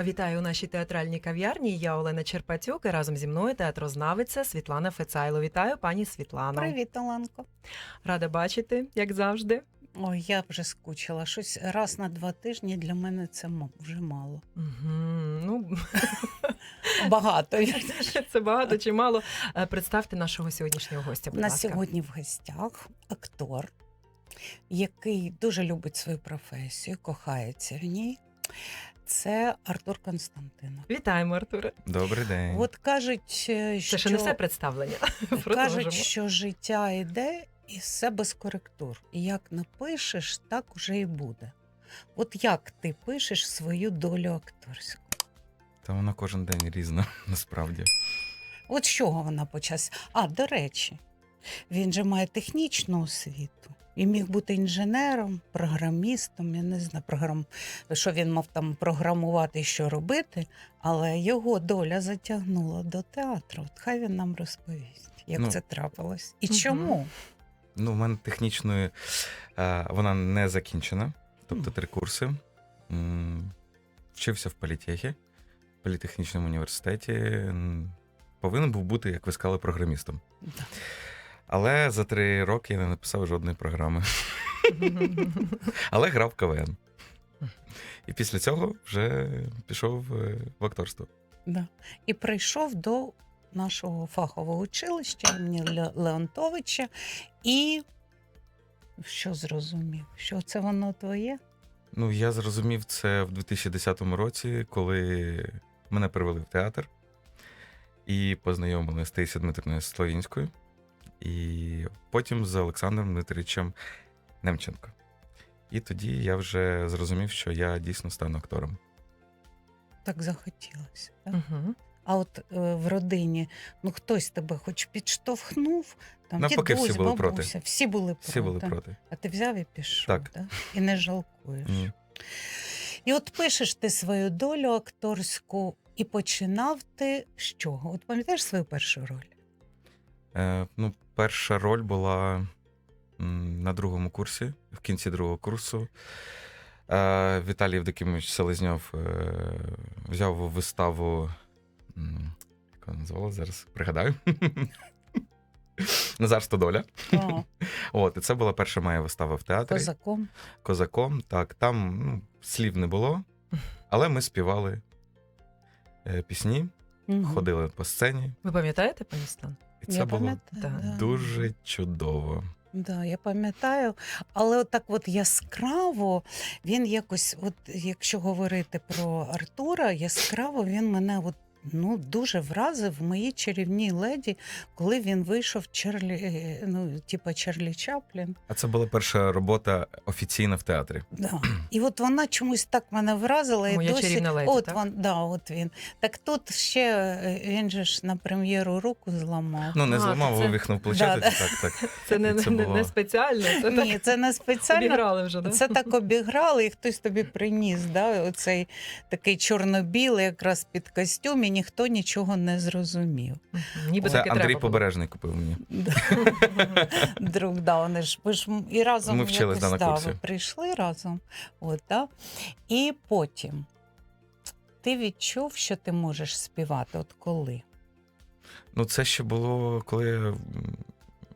Вітаю у нашій театральній кав'ярні. Я Олена Черпатюк і разом зі мною театрознавиця Світлана Фецайло. Вітаю, пані Світлано. Привіт, Оленко. Рада бачити, як завжди. Ой, я вже скучила. Щось раз на два тижні для мене це вже мало. Угу. Ну, Багато. це багато чи мало. Е, Представте нашого сьогоднішнього гостя. Будь ласка. сьогодні в гостях актор, який дуже любить свою професію, кохається в ній. Це Артур Константинов. Вітаємо, Артуре. Добрий день. От кажуть, е, Це що, ще не все представлення. кажуть, що життя йде і все без коректур. І як напишеш, так уже і буде. От як ти пишеш свою долю акторську? Та вона кожен день різна, насправді. От з чого вона почалась? А, до речі, він же має технічну освіту. І міг бути інженером, програмістом, я не знаю, програм... що він мав там програмувати що робити, але його доля затягнула до театру. От хай він нам розповість, як Ну, це трапилось. І мгм. чому? Ну, в мене технічною е, вона не закінчена, тобто три курси. Вчився в політехі, в політехнічному університеті. Повинен був бути, як ви сказали, програмістом. Да. Але за три роки я не написав жодної програми. Але грав в КВН. І після цього вже пішов е, в акторство. Да. І прийшов до нашого фахового училища імені Леонтовича і що зрозумів? Що це воно твоє? Ну, я зрозумів це в 2010 році, коли мене привели в театр і познайомили з Таїсією Дмитрівною Словінською, і потім з Олександром Дмитричем Немченко. І тоді я вже зрозумів, що я дійсно стану актором. Так захотілося. Так? Мгм. А от е, в родині ну хтось тебе хоч підштовхнув, там Навпаки, дідусь, всі були проти. бабуся, всі були проти. Всі були проти. А ти взяв і пішов, Так. Да? і не жалкуєш. Ні. І от пишеш ти свою долю акторську, і починав ти з чого? От пам'ятаєш свою першу роль? Е, ну, перша роль була на другому курсі, в кінці другого курсу. Е, Віталій Євдокимович Селезньов е, взяв виставу. Як вона називалась зараз? Пригадаю. Назар Стодоля. О, От, і це була перша моя вистава в театрі. козаком. Козаком. Так, там ну, слів не було, але ми співали е, пісні, ходили по сцені, Ви пам'ятаєте, пані Світлано? І це Я було пам'ятаю, да, да. дуже чудово. Да, я пам'ятаю, але от так от яскраво він якось, от якщо говорити про Артура, яскраво він мене от, ну, дуже вразив в моїй чарівній леді, коли він вийшов Чарлі, ну, типа Чарлі Чаплін. А це була перша робота офіційна в театрі. Да. І от вона чомусь так мене вразила. І Моя досі, чарівна леді, от так? Вон, да, от він. Так тут ще е, він же ж на прем'єру руку зламав. Ну, не А, зламав, це- вивихнув плече. Да, Так, так. Це не, це не, було- не спеціально, це Ні, так це не спеціально. обіграли вже, да? Це так обіграли, і хтось тобі приніс, да? оцей такий чорно-білий, якраз під костюм, ніхто нічого не зрозумів. Ніби Це таки Андрій треба. Побережний купив мені. Друг, да, вони ж, ви ж і разом Ми вчились, якось, да, на курсі. ви прийшли разом. От, да? І потім ти відчув, що ти можеш співати. От коли? Ну, це ще було, коли я,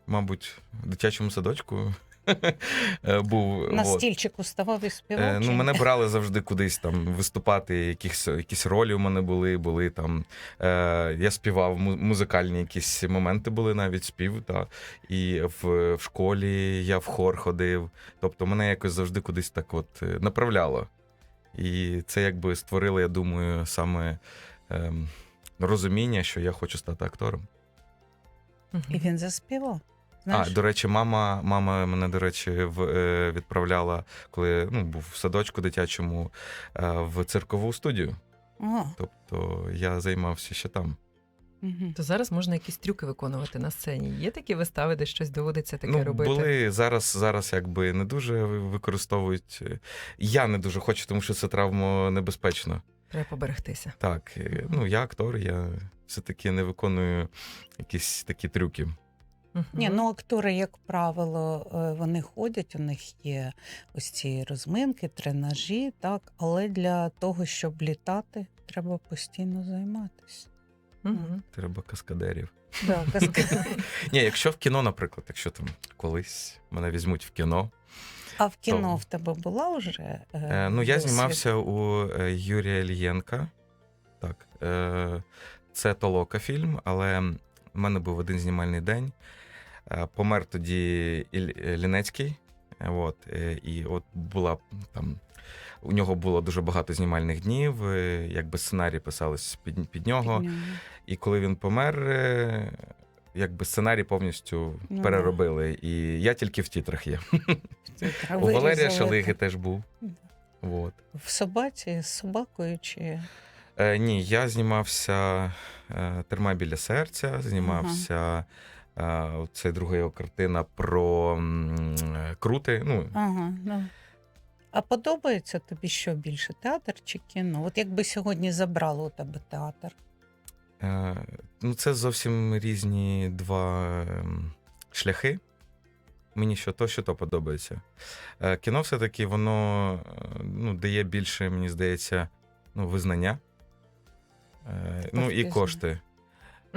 мабуть, в дитячому садочку був. На от. стільчику ставав і Е, співав? Ну, мене брали завжди кудись там виступати, якісь, якісь ролі у мене були, були там. Е, я співав, музикальні якісь моменти були навіть спів. Та, і в, в школі я в хор ходив. Тобто мене якось завжди кудись так от е, направляло. І це якби створило, я думаю, саме ем, розуміння, що я хочу стати актором. І він заспівав. Знаєш? А, до речі, мама, мама мене, до речі, в, е, відправляла, коли ну, був в садочку дитячому е, в циркову студію. О, Тобто я займався ще там. То зараз можна якісь трюки виконувати на сцені. Є такі вистави, де щось доводиться таке ну, робити. були зараз, зараз якби не дуже використовують. е, Я не дуже хочу, тому що це травмонебезпечно. Треба поберегтися. Так, ну я актор, я все-таки не виконую якісь такі трюки. Мгм. Ні, ну актори, як правило, е, вони ходять, у них є ось ці розминки, тренажі, так, але для того, щоб літати, треба постійно займатися. Мгм. Треба каскадерів. Да, Ні, якщо в кіно, наприклад, якщо там колись мене візьмуть в кіно. А в кіно в тебе була вже? е, Е, ну, я знімався у е, Юрія Ільєнка. Так, е, це толока фільм, але в мене був один знімальний день. Е, помер тоді е, Лінецький. Е, От, і от була там. У нього було дуже багато знімальних днів, якби сценарій писались під, під нього. Під нього. І коли він помер, якби сценарій повністю Ну, переробили. І я тільки в тітрах є. Тітра У Валерія Шалиги теж був. От. В собаці з собакою чи Е, ні, я знімався е, Терма біля серця, знімався. е, Це друга його картина про крути. Ну, ага, ну. А подобається тобі що більше? Театр чи кіно? От якби сьогодні забрали у тебе театр. е, ну, це зовсім різні два шляхи. Мені що то, що то подобається. Е, Кіно все-таки воно е, ну, дає більше, мені здається, ну, визнання. Е, Ну і кошти.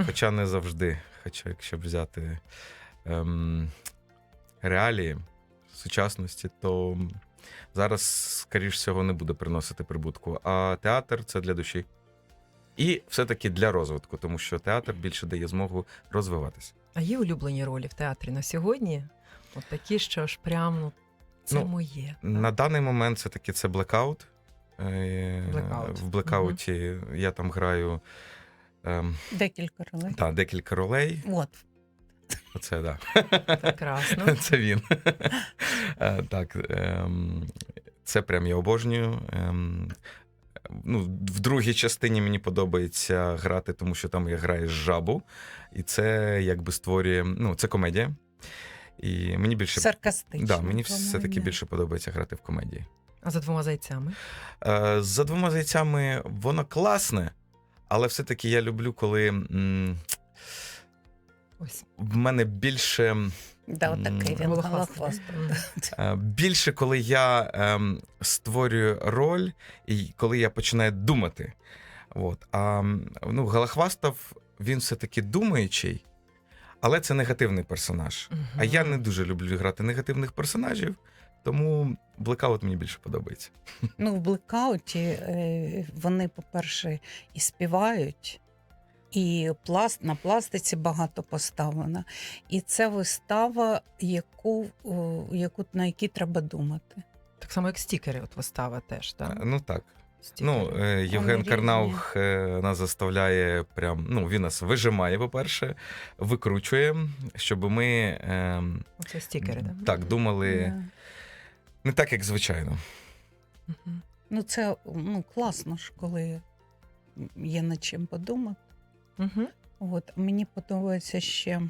Хоча не завжди. Хоча, якщо б взяти ем, реалії сучасності, то зараз, скоріш всього, не буде приносити прибутку. А театр це для душі. І все-таки для розвитку, тому що театр більше дає змогу розвиватися. А є улюблені ролі в театрі на сьогодні? От такі, що ж прям ну, це Ну, моє. так? На даний момент це таки це блекаут. Blackout. В блекауті я там граю ем, Декілька ролей. та, декілька ролей. От. Оце да. Прекрасно. Це він. Е, Так. ем, Це прям я обожнюю. Ем, Ну, в другій частині мені подобається грати, тому що там я граю з жабу, і це якби створює. Ну, це комедія. І мені більше Саркастично. да, мені все-таки більше подобається грати в комедії. А за двома зайцями? Е, За двома зайцями воно класне, але все-таки я люблю, коли м, Ось. в мене більше. Да, отакий він. Е, Більше, коли я ем, створюю роль і коли я починаю думати. От. А м, ну, Галахвастов, він все-таки думаючий, але це негативний персонаж. А я не дуже люблю грати негативних персонажів, тому блекаут мені більше подобається. Ну, в блекауті е, вони, по-перше, і співають, і пласт, на пластиці багато поставлено. І це вистава, яку, яку, на якій треба думати. Так само, як стікери, от вистава теж, так? Е, Ну так. Стікери. Ну, е, Євген. Карнаух е, нас заставляє прям. Ну, він нас вижимає, по-перше, викручує, щоб ми ем, Це стікери, так? так думали Да. Не так, як звичайно. Угу. Ну, це ну, класно ж, коли є над чим подумати. Угу. От мені подобається ще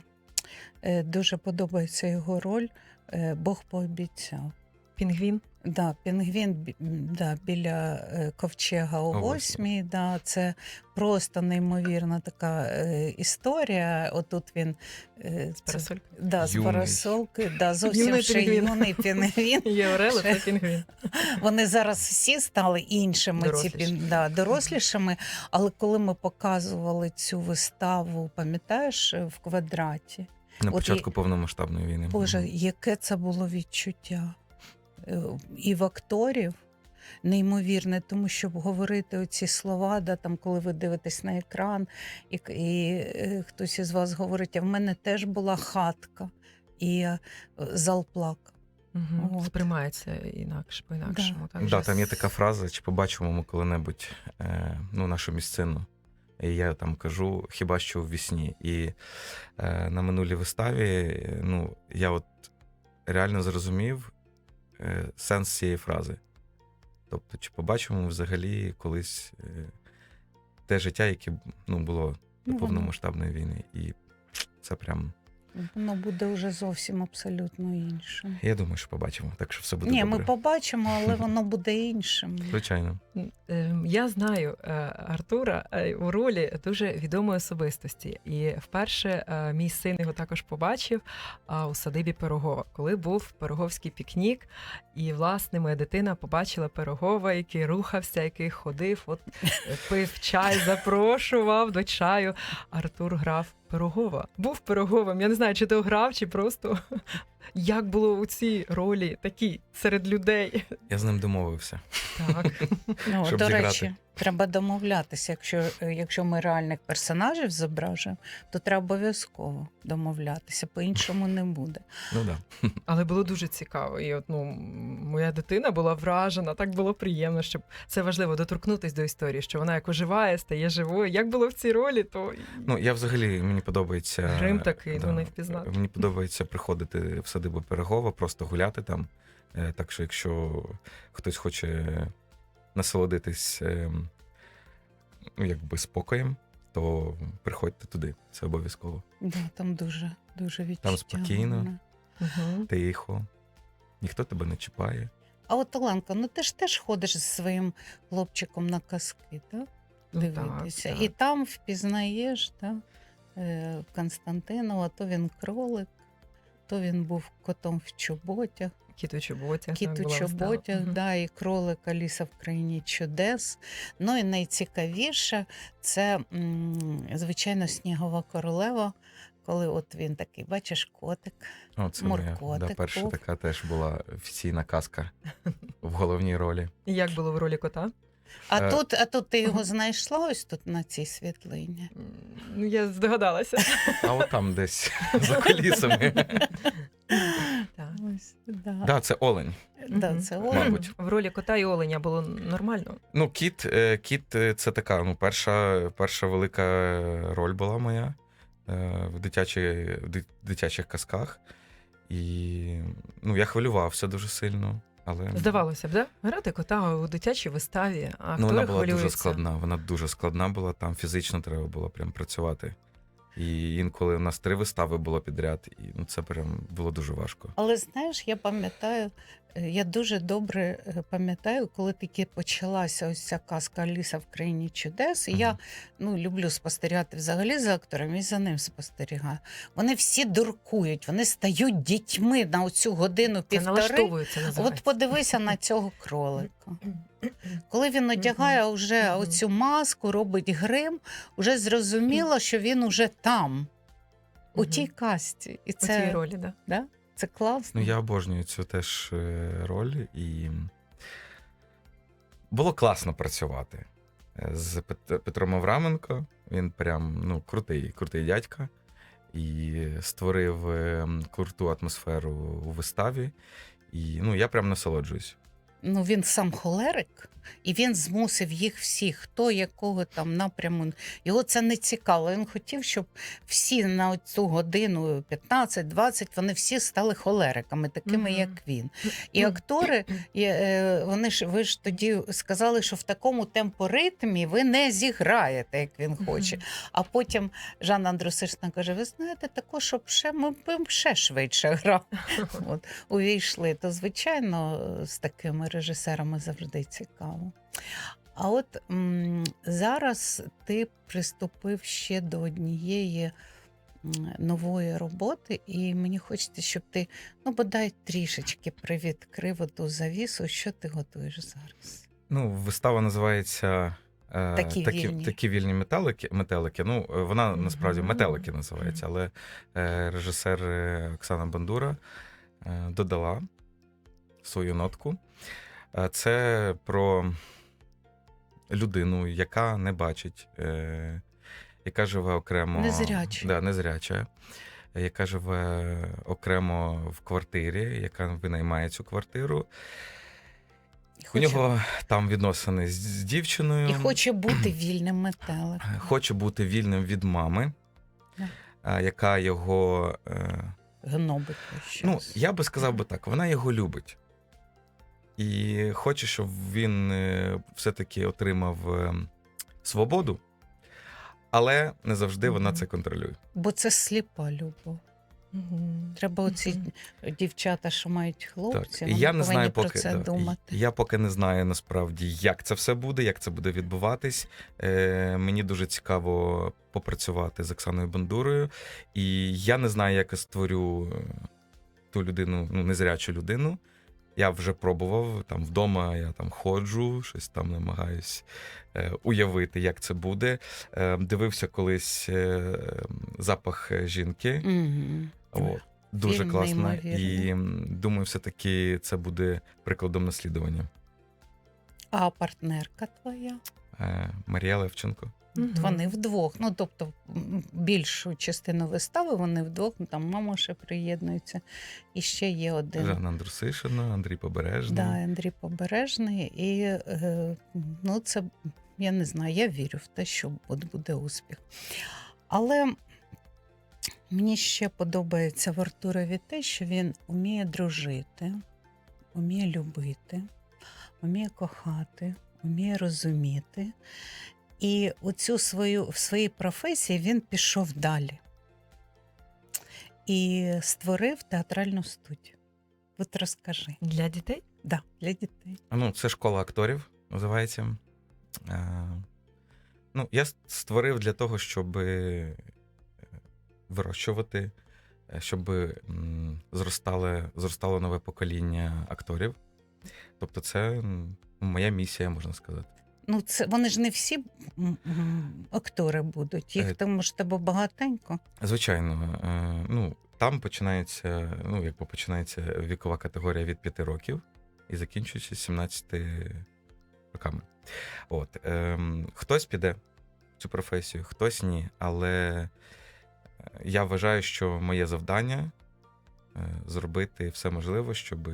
е, дуже подобається його роль. е, Бог пообіцяв. Пінгвін. Да, пінгвін да, біля е, ковчега О у восьмій. Да, це просто неймовірна така е, історія. Отут він е, З це- парасолькою. да, з Юний. парасолки, да, зовсім Юний ще пінгвін. юний пінгвін. Є це пінгвін. Вони зараз всі стали іншими, ці Доросліші. пін- да, дорослішими. Але коли ми показували цю виставу, пам'ятаєш, е, в квадраті, На От початку повномасштабної війни. Боже, яке це було відчуття і в акторів. Неймовірне, тому щоб говорити оці слова, да, там, коли ви дивитесь на екран, і, і е, хтось із вас говорить, а в мене теж була хатка, і е, зал плакав. От. Сприймається інакше, по-інакшому. Так, Да, там є така фраза, чи побачимо ми коли-небудь е, ну, нашу місцину. І я там кажу, хіба що в вісні. І е, на минулій виставі е, ну, я от реально зрозумів е, сенс цієї фрази. Тобто, чи побачимо ми взагалі колись е, те життя, яке ну, було до Ну, повномасштабної війни. І це прям Воно буде вже зовсім абсолютно іншим. Я думаю, що побачимо, так що все буде Ні, добре. ми побачимо, але воно буде іншим. Звичайно. Ем, Я знаю е, Артура е, у ролі дуже відомої особистості. І вперше е, мій син його також побачив а, у садибі Пирогова, коли був пироговський пікнік. І, власне, моя дитина побачила Пирогова, який рухався, який ходив, от е, пив чай, запрошував до чаю. Артур грав Пирогова. Був Пироговим. Я не знаю, чи ти грав, чи просто як було у цій ролі такі серед людей. Я з ним домовився. Так. Ну, Щоб до зіграти. речі, треба домовлятися. Якщо, якщо ми реальних персонажів зображуємо, то треба обов'язково домовлятися, по-іншому не буде. Ну да. Але було дуже цікаво. І от, ну, моя дитина була вражена, так було приємно, щоб це важливо доторкнутися до історії, що вона як оживає, стає живою. Як було в цій ролі, то Ну, я взагалі мені подобається. Грим такий, ну, не впізнати. Мені подобається приходити в садибу Пирогова, просто гуляти там. Е, Так що, якщо хтось хоче насолодитись ем, ну, якби спокоєм, то приходьте туди. Це обов'язково. Да, там дуже, дуже відчуття. Там спокійно. угу. Тихо, ніхто тебе не чіпає. А от Оленка, ну ти ж теж ходиш зі своїм хлопчиком на казки, так? Дивитися. І там впізнаєш так? е, Константинова, то він кролик, то він був котом в чоботях. Кіт у чоботях. Кіт у чоботях, да, і кролик Аліса в країні чудес. Ну і найцікавіше це, звичайно, снігова королева, коли от він такий, бачиш, котик. О, це моя да, перша був. така теж була офіційна казка в головній ролі. І як було в ролі кота? А Е, тут, а тут ти його знайшла ось тут на цій світлині. Ну, я здогадалася. А от там десь за кулісами. Так. Ось, да. Да, це олень. Да, Мгм. це Мабуть. В ролі кота і оленя було нормально. Ну, кіт, е, кіт е, це така ну, перша, перша велика роль була моя е, в, дитячі, в ди- дитячих казках. І ну, я хвилювався дуже сильно. Але Здавалося б, да? Грати кота у дитячій виставі, а ну, вона була була дуже складна. Вона дуже складна була, там фізично треба було прям працювати. І інколи у нас три вистави було підряд, і ну, це прям було дуже важко. Але знаєш, я пам'ятаю, я дуже добре е, пам'ятаю, коли тільки почалася ось ця казка Аліса в країні чудес. І я ну, люблю спостерігати взагалі за акторами і за ним спостерігаю. Вони всі дуркують, вони стають дітьми на оцю годину Це півтори. От подивися на цього кролика. Коли він одягає вже оцю маску, робить грим, вже зрозуміло, що він уже там, у тій касті. І У цій це, ролі, да. да? Це класно. Ну, я обожнюю цю теж е, роль, і було класно працювати е, з Пет- Петром Авраменко. Він прям ну, крутий, крутий дядька. І створив е, круту атмосферу у виставі. І ну, я прям насолоджуюсь. Ну, він сам холерик, і він змусив їх всіх, хто якого там напряму. Його це не цікаво. Він хотів, щоб всі на цю годину 15-20, вони всі стали холериками, такими, Мгм. як він. І актори, е, вони ж ви ж тоді сказали, що в такому темпоритмі ви не зіграєте, як він хоче. А потім Жанна Андрусишна каже: ви знаєте, також, щоб ще ми б ще швидше грав. От, увійшли, то звичайно з такими режисерами завжди цікаво. А от м, зараз ти приступив ще до однієї нової роботи, і мені хочеться, щоб ти ну, бодай трішечки привідкрив ту завісу, що ти готуєш зараз. Ну, вистава називається. е, Такі такі, вільні. такі вільні метелики. метелики. Ну, е, вона насправді метелики називається, але е, режисер Оксана Бандура додала свою нотку. Е, Це про людину, яка не бачить, е, яка живе окремо. Незряча. Да, незряча, яка живе окремо в квартирі, яка винаймає цю квартиру. У Хоче- нього там відносини з, з дівчиною. І хоче бути вільним метеликом. Хоче бути вільним від мами, Да. яка його. е, Гнобить Ну, я би сказав би так, вона його любить. І хоче, щоб він е, все-таки отримав е, свободу, але не завжди вона це контролює. Бо це сліпа любов. Треба оці Мгм. дівчата, що мають хлопці, Так, я не повинні знаю, про поки це да, думати. Я поки не знаю насправді, як це все буде, як це буде відбуватись. Е, мені дуже цікаво попрацювати з Оксаною Бандурою, і я не знаю, як я створю е, ту людину, ну незрячу людину. Я вже пробував там вдома, я там ходжу, щось там намагаюсь е, уявити, як це буде. Е, дивився колись е, запах жінки. Мгм. От. Дуже Фільм класно. І думаю, все-таки це буде прикладом наслідування. А партнерка твоя? Е, Марія Левченко. Мгм. Вони вдвох. Ну, тобто, більшу частину вистави вони вдвох, ну там мама ще приєднується. І ще є один. Жанна Андрусишина, Андрій Побережний. Да, Андрій Побережний. І е, ну, це я не знаю, я вірю в те, що буде, буде успіх. Але мені ще подобається в Артурові те, що він вміє дружити, вміє любити, вміє кохати, вміє розуміти. І оцю свою в своїй професії він пішов далі і створив театральну студію. От розкажи. Для дітей? Да, для дітей. Ну, це школа акторів називається. Е, ну, я створив для того, щоб е, вирощувати, е, щоб зростало, зростало нове покоління акторів. Тобто, це моя місія, можна сказати. Ну, це вони ж не всі актори будуть. Їх тому ж тебе багатенько. Звичайно, е, ну там починається, ну якби починається вікова категорія від 5 років і закінчується 17 роками. От ем, хтось піде в цю професію, хтось ні. Але е, я вважаю, що моє завдання е, зробити все можливе, щоб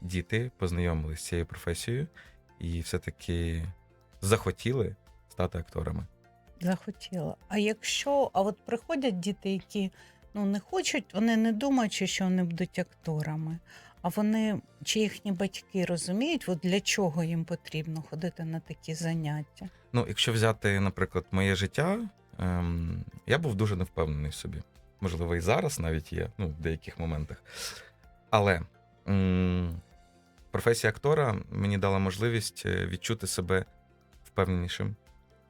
діти познайомилися з цією професією і все-таки захотіли стати акторами. Захотіла. А якщо, а от приходять діти, які ну, не хочуть, вони не думають, що вони будуть акторами. А вони, чи їхні батьки розуміють, от для чого їм потрібно ходити на такі заняття? Ну, якщо взяти, наприклад, моє життя, ем, я був дуже невпевнений в собі. Можливо, і зараз навіть є, ну, в деяких моментах. Але м, професія актора мені дала можливість е, відчути себе впевненішим.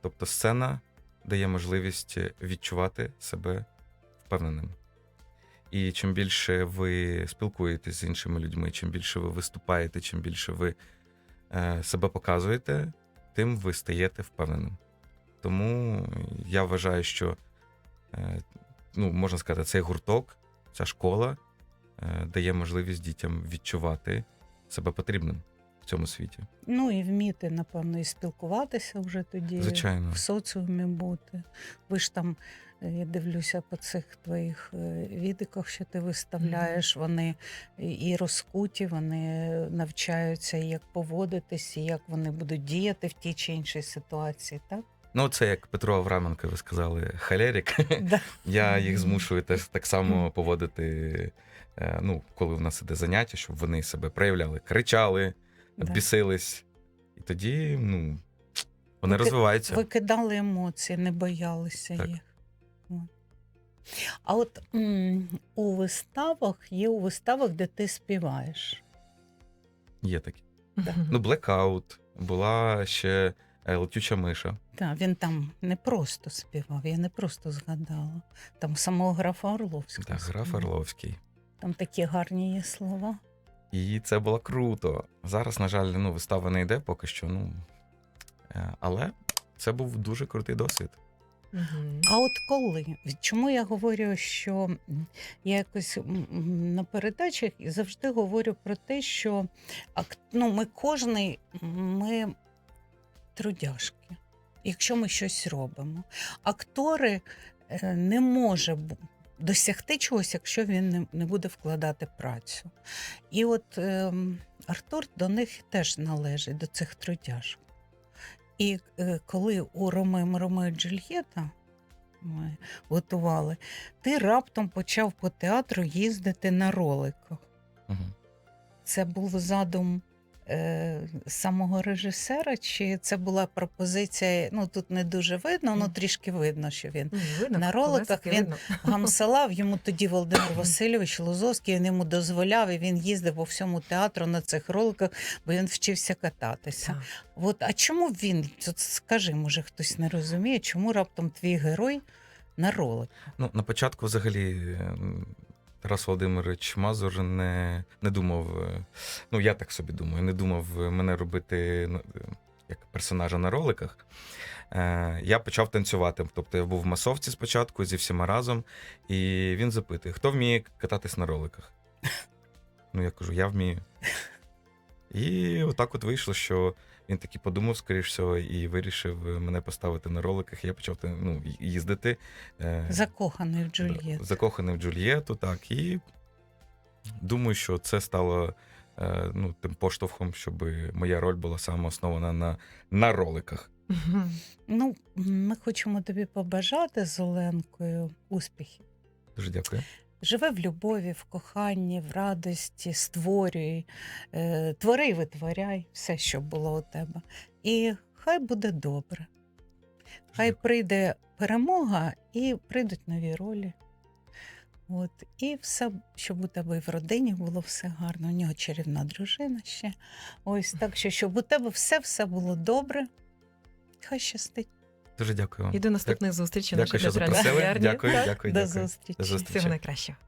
Тобто, сцена дає можливість відчувати себе впевненим. І чим більше ви спілкуєтесь з іншими людьми, чим більше ви виступаєте, чим більше ви е, себе показуєте, тим ви стаєте впевненим. Тому я вважаю, що е, ну, можна сказати, цей гурток, ця школа е, дає можливість дітям відчувати себе потрібним в цьому світі. Ну і вміти, напевно, і спілкуватися вже тоді. Звичайно. в соціумі бути. Ви ж там, е, я дивлюся по цих твоїх е, відиках, що ти виставляєш, вони і- розкуті, вони навчаються, як поводитись, і як вони будуть діяти в тій чи іншій ситуації, так? Ну, це як Петро Авраменко, ви сказали, халерік. Да. Я їх змушую теж так само поводити. е, Ну, коли в нас іде заняття, щоб вони себе проявляли, кричали, Да. бісились. І тоді, ну, вони Вики- розвиваються. Викидали емоції, не боялися Так. їх. А от м, у виставах є у виставах, де ти співаєш. Є такі. Да. Ну, Blackout, була ще е, летюча миша. Так, він там не просто співав, я не просто згадала. Там самого графа Орловського. Так, граф. Орловський. Там такі гарні є слова. І це було круто. Зараз, на жаль, ну, вистава не йде поки що. Ну, е, але це був дуже крутий досвід. А от коли? Чому я говорю, що я якось на передачах і завжди говорю про те, що ну, ми кожний ми трудяшки, якщо ми щось робимо. Актори е, не може бу- досягти чогось, якщо він не, не буде вкладати працю. І от ем, Артур до них теж належить, до цих трудяшок. І е, коли у Ромео Ромео Джульєта ми готували, ти раптом почав по театру їздити на роликах. Угу. Це був задум е, самого режисера, чи це була пропозиція? Ну тут не дуже видно, ну трішки видно, що він видно, На роликах він- видно. гамсалав. Йому тоді Володимир Васильович Лозовський він йому дозволяв, і він їздив по всьому театру на цих роликах, бо він вчився кататися. Так. От, а чому він? От скажи, може, хтось не розуміє, чому раптом твій герой на ролик? Ну, на початку, взагалі, ем, Тарас Володимирович Мазур не, не думав, е, ну я так собі думаю, не думав е, мене робити ну, е, як персонажа на роликах. Я почав танцювати. Тобто я був в масовці спочатку зі всіма разом, і він запитує: хто вміє кататись на роликах? Ну, я кажу, я вмію. І отак от вийшло, що він таки подумав, скоріш всього, і вирішив е, мене поставити на роликах. Я почав ну, їздити. е, Закоханий в Джульєту. Закоханий в Джульєту, так. І думаю, що це стало е, ну, тим поштовхом, щоб моя роль була саме основана на, на роликах. Ну, ми хочемо тобі побажати з Оленкою успіхів. Дуже дякую. Живи в любові, в коханні, в радості, створюй, е, твори і витворяй все, що було у тебе. І хай буде добре. Хай прийде перемога і прийдуть нові ролі. От, і все, щоб у тебе в родині було все гарно. У нього чарівна дружина ще. Ось так що, щоб у тебе все-все було добре. Хай щастить. Дуже дякую вам. І до наступних зустрічей. Дякую, що запросили. Дякую, дякую, До дякую. зустрічі. До зустрічі. Всього найкращого.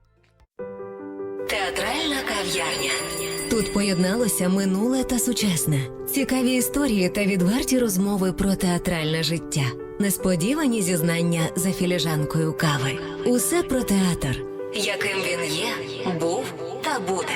Театральна кав'ярня. Тут поєдналося минуле та сучасне, цікаві історії та відверті розмови про театральне життя, несподівані зізнання за філіжанкою кави. Усе про театр, яким він є, був та буде.